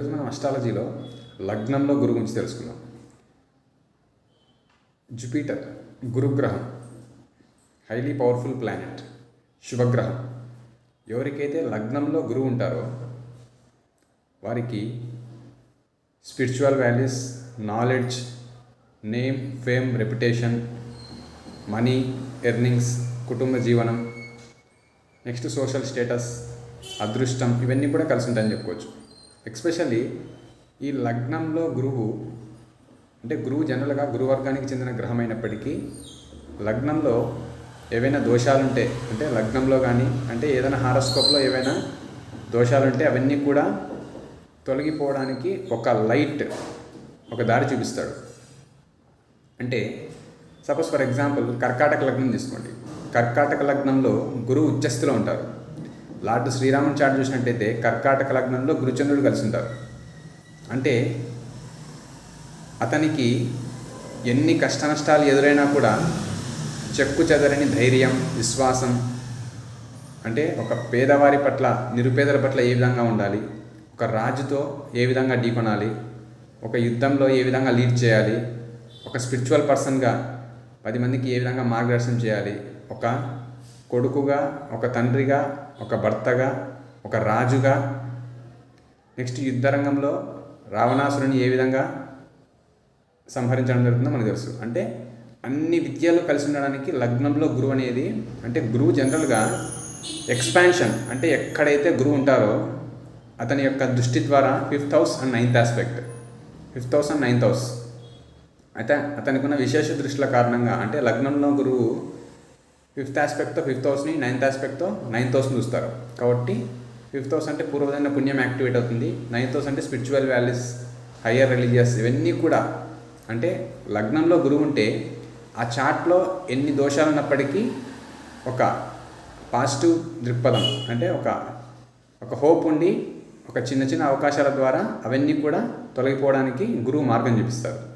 ఈరోజు మనం అస్ట్రాలజీలో లగ్నంలో గురు గురించి తెలుసుకున్నాం జుపిటర్ గురుగ్రహం హైలీ పవర్ఫుల్ ప్లానెట్ శుభగ్రహం. ఎవరికైతే లగ్నంలో గురువు ఉంటారో వారికి spiritual values knowledge name fame reputation money earnings కుటుంబ జీవనం నెక్స్ట్ సోషల్ స్టేటస్ అదృష్టం ఇవన్నీ కూడా కలిసి ఉంటాయని చెప్పుకోవచ్చు. ఎక్స్పెషల్లీ ఈ లగ్నంలో గురువు అంటే గురువు జనరల్గా గురువర్గానికి చెందిన గ్రహం అయినప్పటికీ లగ్నంలో ఏవైనా దోషాలుంటే అంటే లగ్నంలో కానీ అంటే ఏదైనా హారోస్కోప్లో ఏవైనా దోషాలుంటే అవన్నీ కూడా తొలగిపోవడానికి ఒక లైట్ ఒక దారి చూపిస్తాడు. అంటే సపోజ్ ఫర్ ఎగ్జాంపుల్ కర్కాటక లగ్నం తీసుకోండి. కర్కాటక లగ్నంలో గురువు ఉచ్చస్థిలో ఉంటారు. లార్డ్ శ్రీరాముని చాట్ చూసినట్టయితే కర్కాటక లగ్నంలో గురుచంద్రుడు కలిసి ఉంటారు అంటే అతనికి ఎన్ని కష్ట నష్టాలు ఎదురైనా కూడా చెక్కు చెదరని ధైర్యం విశ్వాసం అంటే ఒక పేదవారి పట్ల నిరుపేదల పట్ల ఏ విధంగా ఉండాలి ఒక రాజుతో ఏ విధంగా ఢీకొనాలి ఒక యుద్ధంలో ఏ విధంగా లీడ్ చేయాలి ఒక స్పిరిచువల్ పర్సన్గా పది మందికి ఏ విధంగా మార్గదర్శనం చేయాలి ఒక కొడుకుగా ఒక తండ్రిగా ఒక భర్తగా ఒక రాజుగా. నెక్స్ట్ యుద్ధ రంగంలో రావణాసురుని ఏ విధంగా సంహరించడం జరుగుతుందో మనకు తెలుసు. అంటే అన్ని విద్యలు కలిసి ఉండడానికి లగ్నంలో గురువు అనేది అంటే గురువు జనరల్గా ఎక్స్పాన్షన్ అంటే ఎక్కడైతే గురువు ఉంటారో అతని యొక్క దృష్టి ద్వారా fifth house and ninth aspect. Fifth house and ninth house. అయితే అతనికి ఉన్న విశేష దృష్టిల కారణంగా అంటే లగ్నంలో గురువు ఫిఫ్త్ ఆస్పెక్ట్తో ఫిఫ్త్ హౌస్ని నైన్త్ ఆస్పెక్ట్తో నైన్త్ హౌస్ని చూస్తారు. కాబట్టి ఫిఫ్త్ హౌస్ అంటే పూర్వజన్మ పుణ్యం యాక్టివేట్ అవుతుంది. నైన్త్ హౌస్ అంటే స్పిరిచువల్ వాల్యూస్ హయ్యర్ రిలీజియస్ ఇవన్నీ కూడా. అంటే లగ్నంలో గురువు ఉంటే ఆ చార్ట్లో ఎన్ని దోషాలు ఉన్నప్పటికీ ఒక పాజిటివ్ దృక్పథం అంటే ఒక ఒక హోప్ ఉండి ఒక చిన్న చిన్న అవకాశాల ద్వారా అవన్నీ కూడా తొలగిపోవడానికి గురువు మార్గం చూపిస్తారు.